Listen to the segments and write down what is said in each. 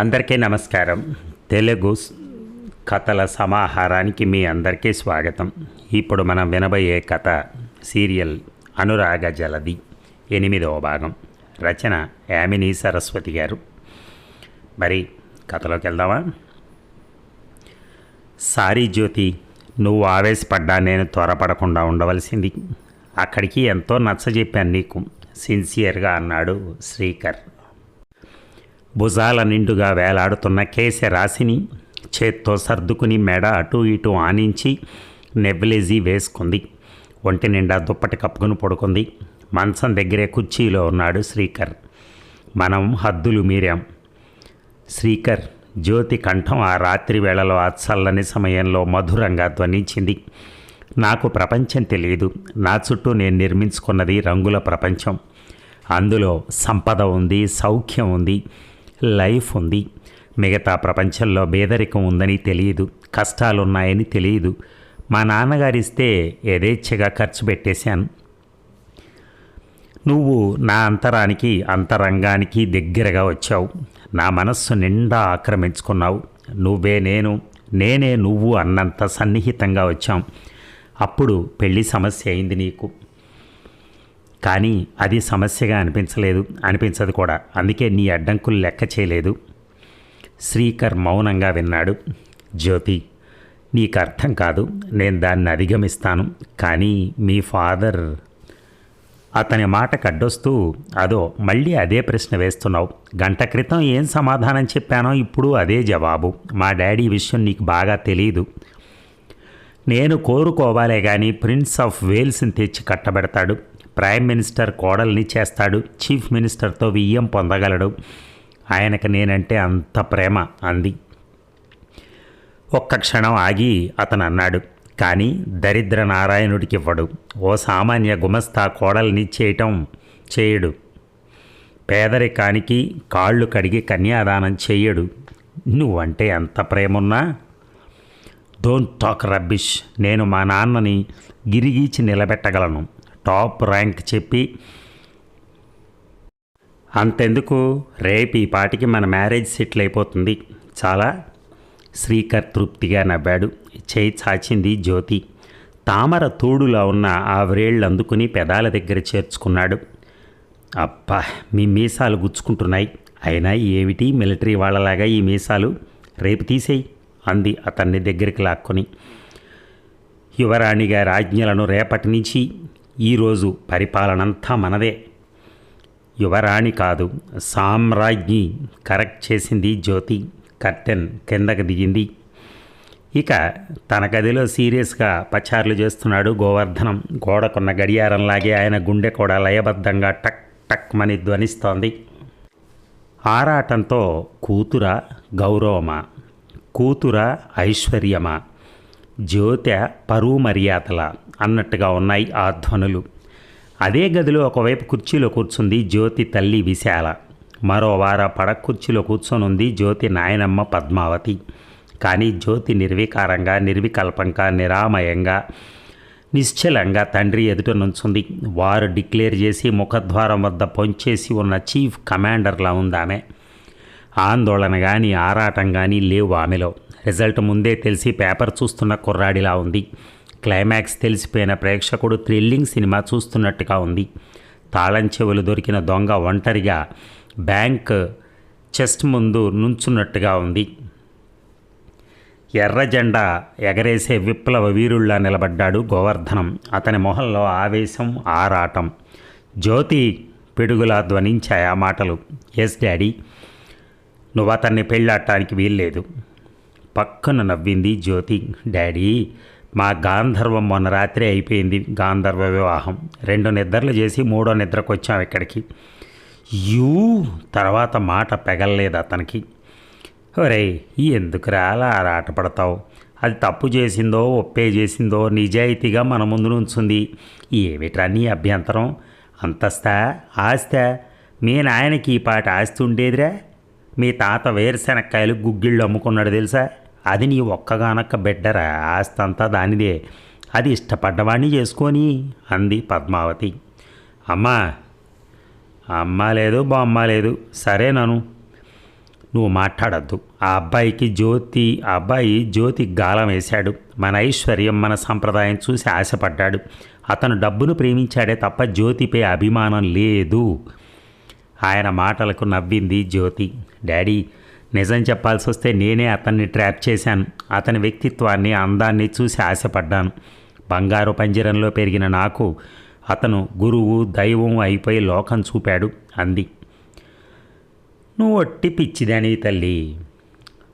అందరికీ నమస్కారం. తెలుగు కథల సమాహారానికి మీ అందరికీ స్వాగతం. ఇప్పుడు మనం వినబోయే కథ సీరియల్ అనురాగ జలది ఎనిమిదవ భాగం. రచన యామిని సరస్వతి గారు. మరి కథలోకి వెళ్దామా? సారీ జ్యోతి నువ్వు ఆవేశపడ్డా నేను త్వరపడకుండా ఉండవలసింది. అక్కడికి ఎంతో నచ్చజెప్పాను నీకు. సిన్సియర్గా అన్నాడు శ్రీకర్. భుజాల నిండుగా వేలాడుతున్న కేశ రాశిని చేత్తో సర్దుకుని మెడ అటు ఇటు ఆనించి నెబ్లెజీ వేసుకుంది. ఒంటి నిండా దుప్పటి కప్పుకుని పడుకుంది. మంచం దగ్గరే కుర్చీలో ఉన్నాడు శ్రీకర్. మనం హద్దులు మీరాం. శ్రీకర్ జ్యోతి కంఠం ఆ రాత్రి వేళలో అచ్చల్లని చల్లని సమయంలో మధురంగా ధ్వనించింది. నాకు ప్రపంచం తెలియదు. నా చుట్టూ నేను నిర్మించుకున్నది రంగుల ప్రపంచం. అందులో సంపద ఉంది సౌఖ్యం ఉంది. లైఫ్ ఉంది. మిగతా ప్రపంచంలో పేదరికం ఉందని తెలియదు. కష్టాలున్నాయని తెలియదు. మా నాన్నగారిస్తే యథేచ్ఛగా ఖర్చు పెట్టేశాను. నువ్వు నా అంతరానికి అంతరంగానికి దగ్గరగా వచ్చావు. నా మనస్సు నిండా ఆక్రమించుకున్నావు. నువ్వే నేను నేనే నువ్వు అన్నంత సన్నిహితంగా వచ్చాం. అప్పుడు పెళ్ళి సమస్య అయింది నీకు. కానీ అది సమస్యగా అనిపించలేదు అనిపించదు కూడా. అందుకే నీ అడ్డంకులు లెక్క చేయలేదు. శ్రీకర్ మౌనంగా విన్నాడు. జ్యోతి నీకు అర్థం కాదు. నేను దాన్ని అధిగమిస్తాను. కానీ మీ ఫాదర్ అతని మాట కడ్డొస్తూ అదో మళ్ళీ అదే ప్రశ్న వేస్తున్నావు. గంట క్రితం ఏం సమాధానం చెప్పానో ఇప్పుడు అదే జవాబు. మా డాడీ విషయం నీకు బాగా తెలియదు నేను కోరుకోవాలే కానీ ప్రిన్స్ ఆఫ్ వేల్స్ని తెచ్చి కట్టబెడతాడు. ప్రైమ్ మినిస్టర్ కోడల్ని చేస్తాడు చీఫ్ మినిస్టర్తో వియ్యం పొందగలడు. ఆయనకు నేనంటే అంత ప్రేమ అంది. ఒక్క క్షణం ఆగి అతను అన్నాడు కానీ దరిద్ర నారాయణుడికి ఇవ్వడు ఓ సామాన్య గుమస్తా కోడల్ని చేయటం చేయడు. పేదరికానికి కాళ్ళు కడిగి కన్యాదానం చేయడు. నువ్వంటే ఎంత ప్రేమున్నా? డోంట్ టాక్ రబ్బిష్ నేను మా నాన్నని గిరిగీచి నిలబెట్టగలను. టాప్ ర్యాంక్ చెప్పి అంతెందుకు? రేపు ఈ పాటికి మన మ్యారేజ్ సెటిల్ అయిపోతుంది. చాలా శ్రీకర్ తృప్తిగా నవ్వాడు. చేయి చాచింది జ్యోతి. తామర తోడులా ఉన్న ఆ వ్రేళ్ళు అందుకుని పెదాల దగ్గర చేర్చుకున్నాడు. అబ్బా మీ మీసాలు గుచ్చుకుంటున్నాయి. అయినా ఏమిటి మిలిటరీ వాళ్ళలాగా ఈ మీసాలు? రేపు తీసేయి అంది అతన్ని దగ్గరికి లాక్కొని. యువరాణిగా రాజ్ఞలను ఆజ్ఞలను రేపటి నుంచి ఈరోజు పరిపాలనంతా మనదే. యువరాణి కాదు సామ్రాజ్ఞి కరెక్ట్ చేసింది జ్యోతి. కర్టెన్ కిందకి దిగింది. ఇక తన గదిలో సీరియస్గా పచార్లు చేస్తున్నాడు గోవర్ధనం. గోడకున్న గడియారంలాగే ఆయన గుండె కూడా లయబద్ధంగా టక్ టక్ మని ధ్వనిస్తోంది. ఆరాటంతో కూతుర గౌరవమా? కూతుర ఐశ్వర్యమా? జ్యోత్య పరువు మర్యాదల అన్నట్టుగా ఉన్నాయి ఆ ధ్వనులు. అదే గదిలో ఒకవైపు కుర్చీలో కూర్చుంది జ్యోతి తల్లి విశాల. మరో వార పడ కుర్చీలో కూర్చొనుంది జ్యోతి నాయనమ్మ పద్మావతి. కానీ జ్యోతి నిర్వికారంగా నిర్వికల్పంగా నిరామయంగా నిశ్చలంగా తండ్రి ఎదుట నుంచుంది. వారు డిక్లేర్ చేసి ముఖద్వారం వద్ద పొంచేసి ఉన్న చీఫ్ కమాండర్లా ఉందామె. ఆందోళన కానీ ఆరాటం కానీ లేవు ఆమెలో. రిజల్ట్ ముందే తెలిసి పేపర్ చూస్తున్న కుర్రాడిలా ఉంది. క్లైమాక్స్ తెలిసిపోయిన ప్రేక్షకుడు థ్రిల్లింగ్ సినిమా చూస్తున్నట్టుగా ఉంది. తాళం చెవులు దొరికిన దొంగ ఒంటరిగా బ్యాంక్ చెస్ట్ ముందు నుంచున్నట్టుగా ఉంది. ఎర్ర జెండా ఎగరేసే విప్లవ వీరుల్లా నిలబడ్డాడు గోవర్ధనం. అతని మొహంలో ఆవేశం ఆరాటం. జ్యోతి పిడుగులా ధ్వనించాయి ఆ మాటలు. ఎస్ డాడీ నువ్వు అతన్ని పెళ్ళాడటానికి వీల్లేదు. పక్కన నవ్వింది జ్యోతి. డాడీ మా గాంధర్వం మొన్న రాత్రి అయిపోయింది గాంధర్వ వివాహం. రెండు నిద్రలు చేసి మూడో నిద్రకు వచ్చాం ఇక్కడికి. యూ! తర్వాత మాట పెగలలేదు అతనికి. ఒరే ఎందుకురా అలా ఆరాట పడతావు? అది తప్పు చేసిందో ఒప్పే చేసిందో నిజాయితీగా మన ముందు నుంచుంది. ఏమిట్రా నీ అభ్యంతరం? అంతస్తా ఆస్తా మీ నాయనకి ఈ పాట ఆస్తి ఉండేదిరా మీ తాత వేరుశెనక్కాయలు గుగ్గిళ్ళు అమ్ముకున్నాడు తెలుసా? అది నీ ఒక్కగానొక్క బిడ్డరా ఆస్తంతా దానిదే. అది ఇష్టపడ్డవాణ్ణి చేసుకొని అంది పద్మావతి. అమ్మా అమ్మ లేదు బొమ్మ లేదు. సరే నను. నువ్వు మాట్లాడద్దు. ఆ అబ్బాయికి జ్యోతి ఆ అబ్బాయి జ్యోతి గాలం వేశాడు. మన ఐశ్వర్యం మన సంప్రదాయం చూసి ఆశపడ్డాడు. అతను డబ్బును ప్రేమించాడే తప్ప జ్యోతిపై అభిమానం లేదు. ఆయన మాటలకు నవ్వింది జ్యోతి. డాడీ నిజం చెప్పాల్సి వస్తే నేనే అతన్ని ట్రాప్ చేశాను. అతని వ్యక్తిత్వాన్ని అందాన్ని చూసి ఆశపడ్డాను. బంగారు పంజరంలో పెరిగిన నాకు అతను గురువు దైవం అయిపోయి లోకం చూపాడు అంది. నువ్వు ఒట్టి పిచ్చిదాని తల్లి.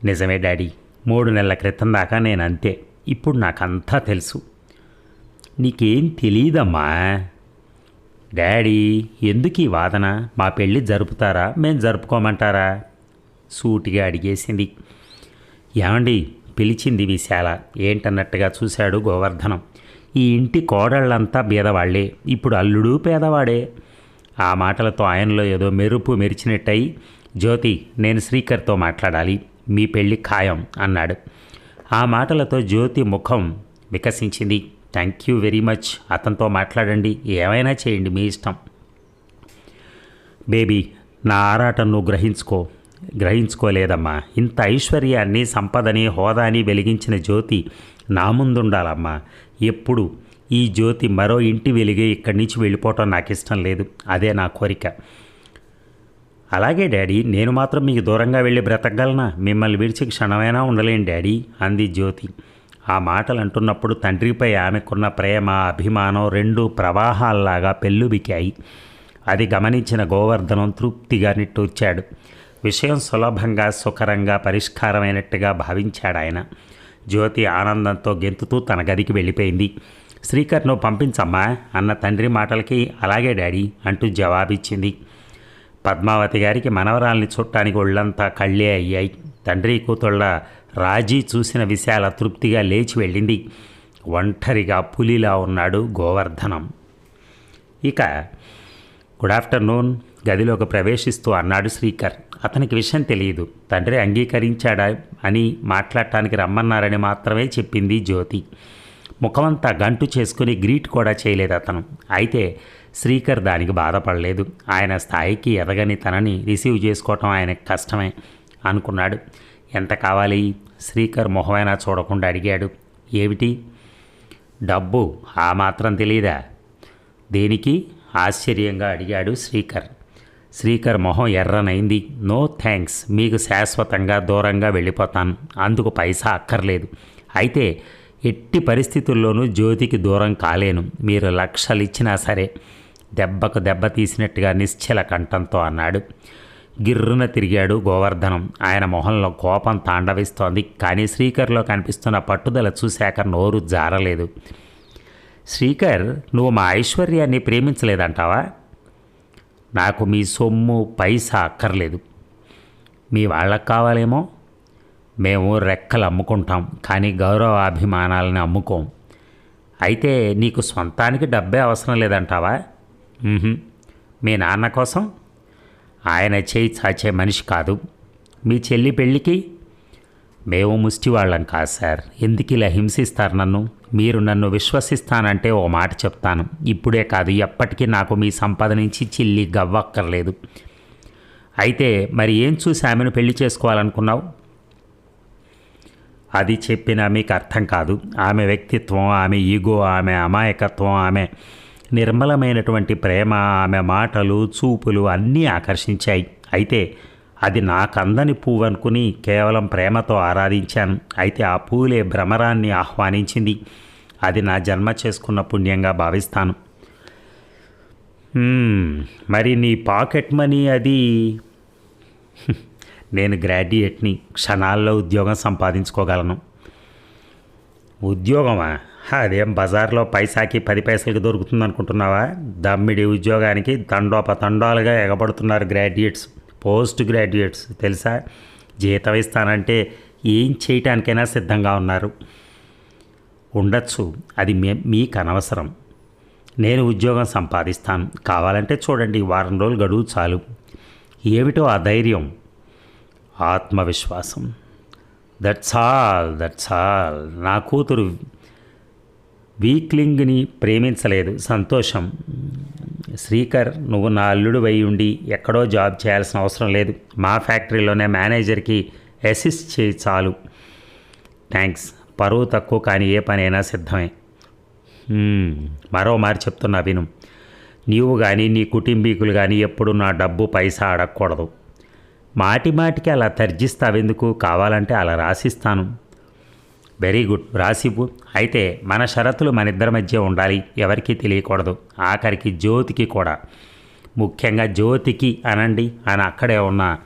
నిజమే డాడీ. మూడు నెలల క్రితం దాకా నేను అంతే ఇప్పుడు నాకంతా తెలుసు. నీకేం తెలియదమ్మా డాడీ ఎందుకు ఈ వాదన? మా పెళ్ళి జరుపుతారా? మేము జరుపుకోమంటారా? సూటిగా అడిగేసింది. ఏమండి పిలిచింది విశాల ఏంటన్నట్టుగా చూశాడు గోవర్ధనం. ఈ ఇంటి కోడళ్ళంతా బీదవాళ్ళే ఇప్పుడు అల్లుడు పేదవాడే. ఆ మాటలతో ఆయనలో ఏదో మెరుపు మెరిచినట్టయి జ్యోతి నేను శ్రీకర్తో మాట్లాడాలి. మీ పెళ్ళి ఖాయం అన్నాడు. ఆ మాటలతో జ్యోతి ముఖం వికసించింది. Thank you very much. అతనితో మాట్లాడండి. ఏమైనా చేయండి మీ ఇష్టం. బేబీ నా ఆరాటం నువ్వు గ్రహించుకో. గ్రహించుకోలేదమ్మా. ఇంత ఐశ్వర్యాన్ని సంపదని హోదాని వెలిగించిన జ్యోతి నా ముందుండాలమ్మా. ఎప్పుడు ఈ జ్యోతి మరో ఇంటి వెలిగే ఇక్కడి నుంచి వెళ్ళిపోవటం నాకు ఇష్టం లేదు. అదే నా కోరిక. అలాగే డాడీ నేను మాత్రం మీకు దూరంగా వెళ్ళి బ్రతకగలనా? మిమ్మల్ని విడిచి క్షణమైనా ఉండలేను డాడీ అంది జ్యోతి. ఆ మాటలు అంటున్నప్పుడు తండ్రిపై ఆమెకున్న ప్రేమ అభిమానం రెండు ప్రవాహాల్లాగా పెళ్ళుబికాయి. అది గమనించిన గోవర్ధనం తృప్తిగా నిట్టూర్చాడు. విషయం సులభంగా సుఖరంగా పరిష్కారమైనట్టుగా భావించాడు ఆయన. జ్యోతి ఆనందంతో గెంతుతూ తన గదికి వెళ్ళిపోయింది. శ్రీకర్ను పంపించమ్మా అన్న తండ్రి మాటలకి అలాగే డాడీ అంటూ జవాబిచ్చింది. పద్మావతి గారికి మనవరాల్ని చుట్టానికి ఒళ్ళంతా కళ్ళే అయ్యాయి. తండ్రి కూతుళ్ళ రాజీ చూసిన విశాల తృప్తిగా లేచి వెళ్ళింది. ఒంటరిగా పులిలా ఉన్నాడు గోవర్ధనం. ఇక గుడ్ ఆఫ్టర్నూన్ గదిలోకి ప్రవేశిస్తూ అన్నాడు శ్రీకర్. అతనికి విషయం తెలియదు. తండ్రి అంగీకరించాడా అని మాట్లాడటానికి రమ్మన్నారని మాత్రమే చెప్పింది జ్యోతి. ముఖమంతా గంటు చేసుకుని గ్రీట్ కూడా చేయలేదు అతను. అయితే శ్రీకర్ దానికి బాధపడలేదు. ఆయన స్థాయికి ఎదగని తనని రిసీవ్ చేసుకోవటం ఆయనకు కష్టమే అనుకున్నాడు. ఎంత కావాలి? శ్రీకర్ మొహమైనా చూడకుండా అడిగాడు. ఏమిటి? డబ్బు. ఆ మాత్రం తెలియదా దేనికి? ఆశ్చర్యంగా అడిగాడు శ్రీకర్. శ్రీకర్ మొహం ఎర్రనైంది. నో థ్యాంక్స్ మీకు శాశ్వతంగా దూరంగా వెళ్ళిపోతాను. అందుకు పైసా అక్కర్లేదు. అయితే ఎట్టి పరిస్థితుల్లోనూ జ్యోతికి దూరం కాలేను. మీరు లక్షలిచ్చినా సరే దెబ్బకు దెబ్బ తీసినట్టుగా నిశ్చల కంఠంతో అన్నాడు. గిర్రున తిరిగాడు గోవర్ధనం. ఆయన మొహంలో కోపం తాండవిస్తోంది. కానీ శ్రీకర్లో కనిపిస్తున్న పట్టుదల చూశాక నోరు జారలేదు. శ్రీకర్ నువ్వు మా ఐశ్వర్యాన్ని ప్రేమించలేదంటావా? నాకు మీ సొమ్ము పైసా అక్కర్లేదు. మీ వాళ్ళకు కావాలేమో మేము రెక్కలు అమ్ముకుంటాం కానీ గౌరవాభిమానాలని అమ్ముకోం. అయితే నీకు సొంతానికి డబ్బే అవసరం లేదంటావా? మీ నాన్న కోసం ఆయన చేయి చాచే మనిషి కాదు. మీ చెల్లి పెళ్ళికి మేము ముష్టి వాళ్ళం కాదు సార్. ఎందుకు ఇలా హింసిస్తారు నన్ను? మీరు నన్ను విశ్వసిస్తానంటే ఓ మాట చెప్తాను. ఇప్పుడే కాదు ఎప్పటికీ నాకు మీ సంపద నుంచి చిల్లి గవ్వక్కర్లేదు. అయితే మరి ఏం చూసి ఆమెను పెళ్ళి చేసుకోవాలనుకున్నావు? అది చెప్పినా మీకు అర్థం కాదు. ఆమె వ్యక్తిత్వం ఆమె ఈగో ఆమె అమాయకత్వం ఆమె నిర్మలమైనటువంటి ప్రేమ ఆమె మాటలు చూపులు అన్నీ ఆకర్షించాయి. అయితే అది నాకందని పువ్వు అనుకుని కేవలం ప్రేమతో ఆరాధించాను. అయితే ఆ పూలే భ్రమరాన్ని ఆహ్వానించింది. అది నా జన్మ చేసుకున్న పుణ్యంగా భావిస్తాను. మరి నీ పాకెట్ మనీ అది? నేను గ్రాడ్యుయేట్ని క్షణాల్లో ఉద్యోగం సంపాదించుకోగలను. ఉద్యోగమా? అదేం బజార్లో పైసాకి పది పైసలకి దొరుకుతుంది అనుకుంటున్నావా దమ్మిడి ఉద్యోగానికి తండోపతండాలుగా ఎగబడుతున్నారు గ్రాడ్యుయేట్స్. పోస్ట్ గ్రాడ్యుయేట్స్ తెలుసా? జీతం ఇస్తానంటే ఏం చేయటానికైనా సిద్ధంగా ఉన్నారు. ఉండొచ్చు అది మే మీకు అనవసరం నేను ఉద్యోగం సంపాదిస్తాను. కావాలంటే చూడండి వారం రోజులు గడువు చాలు. ఏమిటో ఆ ధైర్యం? ఆత్మవిశ్వాసం. That's all that's all. నా కూతురు వీక్లింగ్ని ప్రేమించలేదు. సంతోషం. శ్రీకర్ నువ్వు నా అల్లుడు అయి ఉండి ఎక్కడో జాబ్ చేయాల్సిన అవసరం లేదు. మా ఫ్యాక్టరీలోనే మేనేజర్కి అసిస్ట్ చేయి చాలు. థ్యాంక్స్ పరువు తక్కువ కానీ ఏ పనైనా సిద్ధమే. మరో మారి చెప్తున్నా విను. నీవు కానీ నీ కుటుంబీకులు కానీ ఎప్పుడు నా డబ్బు పైసా అడగకూడదు. మాటి మాటికి అలా తర్జిస్తావెందుకు? కావాలంటే అలా రాసిస్తాను. వెరీ గుడ్ రాసిపు అయితే మన షరతులు మన ఇద్దరి మధ్య ఉండాలి. ఎవరికీ తెలియకూడదు. ఆఖరికి జ్యోతికి కూడా. ముఖ్యంగా జ్యోతికి అనండి అని అక్కడే ఉన్న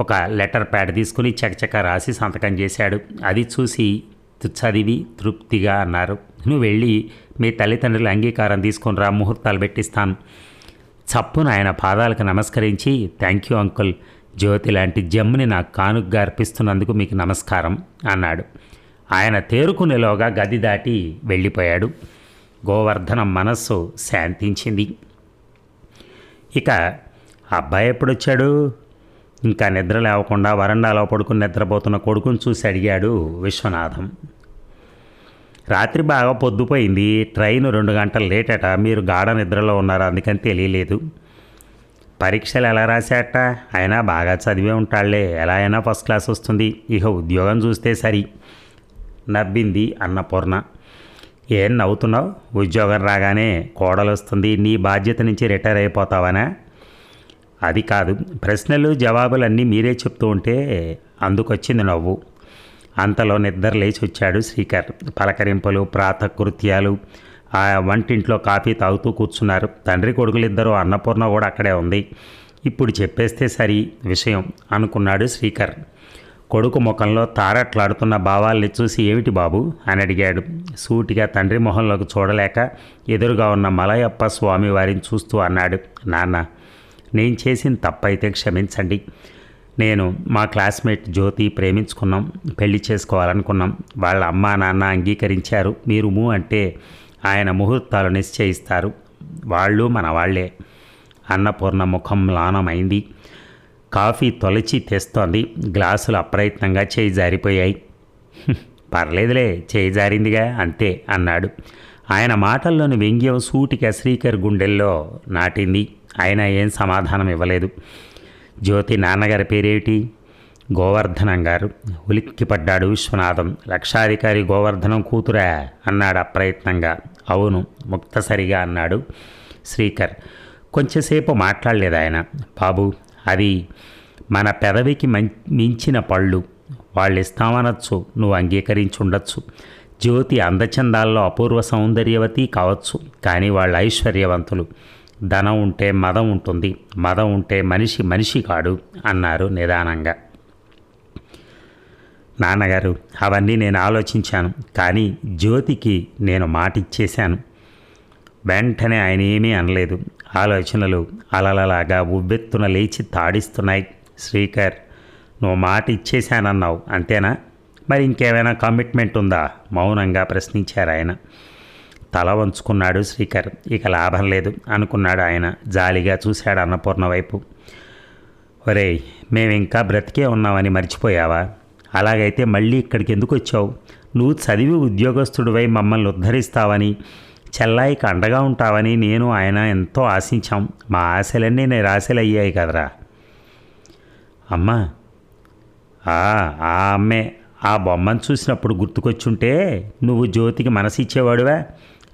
ఒక లెటర్ ప్యాడ్ తీసుకుని చకచక రాసి సంతకం చేశాడు. అది చూసి చదివి తృప్తిగా అన్నారు. నువ్వు వెళ్ళి మీ తల్లిదండ్రుల అంగీకారం తీసుకొని రా. ముహూర్తాలు పెట్టిస్తాను. చప్పున ఆయన పాదాలకు నమస్కరించి థ్యాంక్ యూ అంకుల్ జ్యోతి లాంటి జమ్ముని నాకు కానుగ్గా అర్పిస్తున్నందుకు మీకు నమస్కారం అన్నాడు. ఆయన తేరుకునేలోగా గది దాటి వెళ్ళిపోయాడు. గోవర్ధనం మనస్సు శాంతించింది. ఇక అబ్బాయి ఎప్పుడొచ్చాడు? ఇంకా నిద్ర లేవకుండా వరండాలో పడుకుని నిద్రపోతున్న కొడుకుని చూసి అడిగాడు విశ్వనాథం. రాత్రి బాగా పొద్దుపోయింది. ట్రైన్ రెండు గంటలు లేటట. మీరు గాఢ నిద్రలో ఉన్నారు? అందుకని తెలియలేదు. పరీక్షలు ఎలా రాశాట అయినా బాగా చదివే ఉంటాళ్ళే. ఎలా అయినా ఫస్ట్ క్లాస్ వస్తుంది. ఇక ఉద్యోగం చూస్తే సరి. నవ్వింది అన్నపూర్ణ ఏం నవ్వుతున్నావు? ఉద్యోగం రాగానే కోడలు వస్తుంది నీ బాధ్యత నుంచి రిటైర్ అయిపోతావనా? అది కాదు. ప్రశ్నలు జవాబులన్నీ మీరే చెప్తూ ఉంటే అందుకొచ్చింది నవ్వు. అంతలో నిద్ర లేచి వచ్చాడు శ్రీకర్. పలకరింపులు ప్రాతకృత్యాలు ఆ వంటింట్లో కాఫీ తాగుతూ కూర్చున్నారు. తండ్రి కొడుకులిద్దరూ అన్నపూర్ణ కూడా అక్కడే ఉంది. ఇప్పుడు చెప్పేస్తే సరి విషయం అనుకున్నాడు శ్రీకర్. కొడుకు ముఖంలో తారట్లాడుతున్న భావాల్ని చూసి ఏమిటి బాబు? అని అడిగాడు. సూటిగా తండ్రి మొహంలోకి చూడలేక ఎదురుగా ఉన్న మలయప్ప స్వామి వారిని చూస్తూ అన్నాడు. నాన్న నేను చేసిన తప్పైతే క్షమించండి. నేను మా క్లాస్మేట్ జ్యోతి ప్రేమించుకున్నాం పెళ్ళి చేసుకోవాలనుకున్నాం. వాళ్ళ అమ్మా నాన్న అంగీకరించారు. మీరు మూ అంటే ఆయన ముహూర్తాలు నిశ్చయిస్తారు. వాళ్ళు మన వాళ్ళే. అన్నపూర్ణ ముఖం లానమైంది. కాఫీ తొలచి తెస్తోంది. గ్లాసులు అప్రయత్నంగా చేయి జారిపోయాయి. పర్లేదులే చేయి జారిందిగా అంతే అన్నాడు. ఆయన మాటల్లోని వ్యంగ్యం సూటిగా శ్రీకర్ గుండెల్లో నాటింది. ఆయన ఏం సమాధానం ఇవ్వలేదు. జ్యోతి నాన్నగారి పేరేమిటి? గోవర్ధనం గారు. ఉలిక్కిపడ్డాడు విశ్వనాథం. లక్షాధికారి గోవర్ధనం కూతురా? అన్నాడు అప్రయత్నంగా. అవును ముక్తసరిగా అన్నాడు శ్రీకర్. కొంచెంసేపు మాట్లాడలేదు ఆయన. బాబు అది మన పెదవికి మం మించిన పళ్ళు. వాళ్ళు ఇస్తామనొచ్చు నువ్వు అంగీకరించుండొచ్చు. జ్యోతి అందచందాల్లో అపూర్వ సౌందర్యవతి కావచ్చు కానీ వాళ్ళు ఐశ్వర్యవంతులు. ధనం ఉంటే మదం ఉంటుంది మదం ఉంటే మనిషి మనిషి కాడు అన్నారు నిదానంగా. నాన్నగారు అవన్నీ నేను ఆలోచించాను కానీ జ్యోతికి నేను మాట ఇచ్చేశాను వెంటనే ఆయన ఏమీ అనలేదు. ఆలోచనలు అలలలాగా ఉవ్వెత్తున లేచి తాడిస్తున్నాయి. శ్రీకర్ నువ్వు మాట ఇచ్చేశానన్నావు అంతేనా? మరి ఇంకేమైనా కమిట్మెంట్ ఉందా? మౌనంగా ప్రశ్నించారు ఆయన. తల వంచుకున్నాడు శ్రీకర్. ఇక లాభం లేదు అనుకున్నాడు ఆయన. జాలిగా చూశాడు అన్నపూర్ణ వైపు. ఒరే మేము ఇంకా బ్రతికే ఉన్నామని మర్చిపోయావా? అలాగైతే మళ్ళీ ఇక్కడికి ఎందుకు వచ్చావు? నువ్వు చదివి ఉద్యోగస్తుడివై మమ్మల్ని ఉద్ధరిస్తావని చెల్లాయికి అండగా ఉంటావని నేను ఆయన ఎంతో ఆశించాం. మా ఆశలన్నీ నిరాశలు అయ్యాయి కదరా. అమ్మా ఆ ఆ అమ్మే ఆ బొమ్మను చూసినప్పుడు గుర్తుకొచ్చుంటే నువ్వు జ్యోతికి మనసు ఇచ్చేవాడువా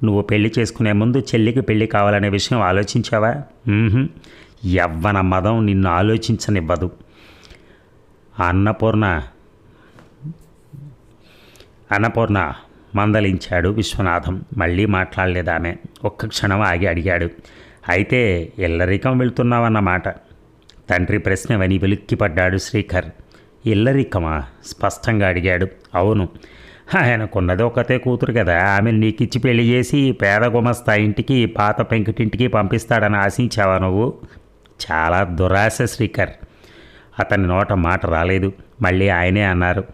నువ్వు పెళ్ళి చేసుకునే ముందు చెల్లికి పెళ్ళి కావాలనే విషయం ఆలోచించావా? మ్మ్హ్మ్. యవ్వన మదం నిన్ను ఆలోచించనివ్వదు. అన్నపూర్ణ అన్నపూర్ణ మందలించాడు విశ్వనాథం. మళ్ళీ మాట్లాడలేదు ఆమె ఒక్క క్షణం ఆగి అడిగాడు. అయితే ఇల్లరికం వెళ్తున్నావన్నమాట. తండ్రి ప్రశ్న వని వెలిక్కిపడ్డాడు శ్రీకర్. ఇల్లరికమా స్పష్టంగా అడిగాడు. అవును. ఆయనకున్నది ఒకతే కూతురు కదా. ఆమెను నీకిచ్చి పెళ్ళి చేసి పేద గుమస్తా ఇంటికి పాత పెంకుటింటికి పంపిస్తాడని ఆశించావా నువ్వు? చాలా దురాశ శ్రీకర్. అతని నోట మాట రాలేదు. మళ్ళీ ఆయనే అన్నారు.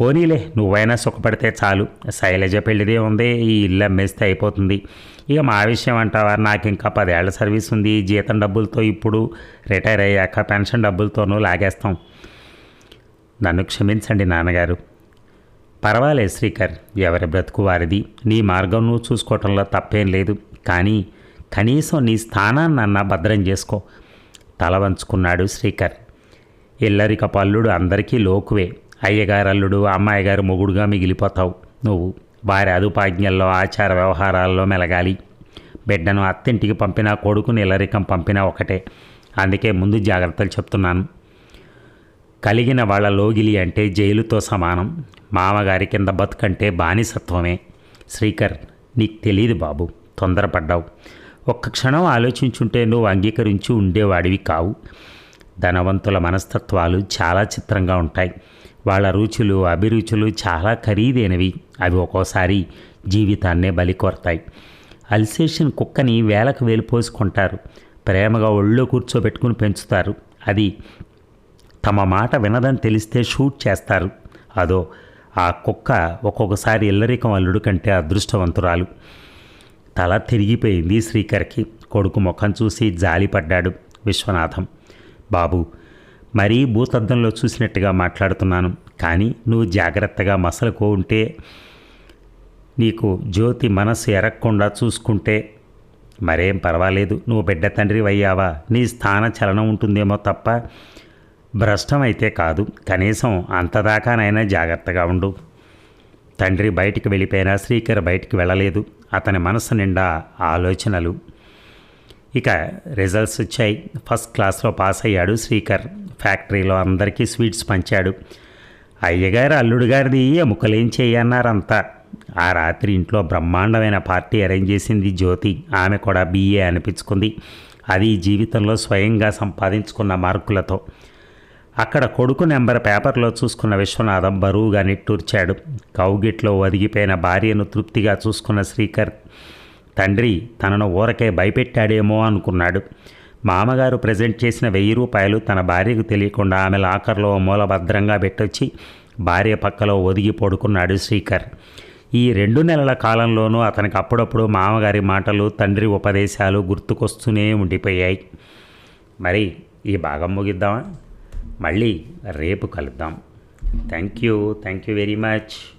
పోనీలే నువ్వైనా సుఖపడితే చాలు. శైలజ పెళ్ళిదే ఉంది ఈ ఇల్లు అమ్మేస్తే అయిపోతుంది. ఇక మా విషయం అంటావా? నాకు ఇంకా పదేళ్ళ సర్వీస్ ఉంది. జీతం డబ్బులతో ఇప్పుడు రిటైర్ అయ్యాక పెన్షన్ డబ్బులతోనూ లాగేస్తాం. నన్ను క్షమించండి నాన్నగారు. పర్వాలేదు శ్రీకర్ ఎవరి బ్రతుకు వారిది. నీ మార్గం నువ్వు చూసుకోవటంలో తప్పేం లేదు. కానీ కనీసం నీ స్థానాన్నన్నా భద్రం చేసుకో. తల వంచుకున్నాడు శ్రీకర్. ఇల్లరిక పల్లుడు అందరికీ లోకువే. అయ్యగారు అల్లుడు అమ్మాయి గారు మొగుడుగా మిగిలిపోతావు. నువ్వు వారి అదుపాజ్ఞల్లో ఆచార వ్యవహారాల్లో మెలగాలి. బిడ్డను అత్తింటికి పంపినా కొడుకుని ఇల్లరికం పంపినా ఒకటే. అందుకే ముందు జాగ్రత్తలు చెప్తున్నాను. కలిగిన వాళ్ళ లోగిలి అంటే జైలుతో సమానం. మామగారి కింద బతుకంటే బానిసత్వమే. శ్రీకర్ నీకు తెలియదు బాబు తొందరపడ్డావు. ఒక్క క్షణం ఆలోచించుంటే నువ్వు అంగీకరించి ఉండేవాడివి కావు. ధనవంతుల మనస్తత్వాలు చాలా చిత్రంగా ఉంటాయి. వాళ్ళ రుచులు అభిరుచులు చాలా ఖరీదైనవి. అవి ఒక్కోసారి జీవితాన్నే బలికొరతాయి అల్సేషన్ కుక్కని వేలకు వేలు పోసుకుంటారు. ప్రేమగా ఒళ్ళో కూర్చోబెట్టుకుని పెంచుతారు. అది తమ మాట వినదని తెలిస్తే షూట్ చేస్తారు. అదో ఆ కుక్క ఒక్కొక్కసారి ఇల్లరికం అల్లుడు కంటే అదృష్టవంతురాలు. తల తిరిగిపోయింది శ్రీకర్కి. కొడుకు ముఖం చూసి జాలిపడ్డాడు విశ్వనాథం. బాబు మరీ భూతద్దంలో చూసినట్టుగా మాట్లాడుతున్నాను. కానీ నువ్వు జాగ్రత్తగా మసలుకో ఉంటే నీకు జ్యోతి మనస్సు ఎరగకుండా చూసుకుంటే మరేం పర్వాలేదు. నువ్వు బిడ్డ తండ్రి అయ్యావా నీ స్థాన చలనం ఉంటుందేమో తప్ప భ్రష్టమైతే కాదు. కనీసం అంతదాకానైనా జాగ్రత్తగా ఉండు. తండ్రి బయటికి వెళ్ళిపోయినా శ్రీకర్ బయటికి వెళ్ళలేదు. అతని మనసు నిండా ఆలోచనలు. ఇక రిజల్ట్స్ వచ్చాయి. ఫస్ట్ క్లాస్లో పాస్ అయ్యాడు శ్రీకర్. ఫ్యాక్టరీలో అందరికీ స్వీట్స్ పంచాడు. అయ్యగారు అల్లుడు గారిది ఎముకలేం చేయన్నారంతా. ఆ రాత్రి ఇంట్లో బ్రహ్మాండమైన పార్టీ అరేంజ్ చేసింది జ్యోతి. ఆమె కూడా బీఏ అనిపించుకుంది. అది జీవితంలో స్వయంగా సంపాదించుకున్న మార్కులతో. అక్కడ కొడుకు నెంబర్ పేపర్లో చూసుకున్న విశ్వనాథం బరువుగా నిట్టూర్చాడు. కౌగిట్లో ఒదిగిపోయిన భార్యను తృప్తిగా చూసుకున్న శ్రీకర్ తండ్రి తనను ఊరకే భయపెట్టాడేమో అనుకున్నాడు. మామగారు ప్రజెంట్ చేసిన వెయ్యి రూపాయలు తన భార్యకు తెలియకుండా ఆమె లాకర్లో మూల భద్రంగా పెట్టొచ్చి భార్య పక్కలో ఒదిగి పడుకున్నాడు శ్రీకర్. ఈ రెండు నెలల కాలంలోనూ అతనికి అప్పుడప్పుడు మామగారి మాటలు తండ్రి ఉపదేశాలు గుర్తుకొస్తూనే ఉండిపోయాయి. మరి ఈ భాగం ముగిద్దామా? మళ్ళీ రేపు కలుద్దాం. Thank you. Thank you very much.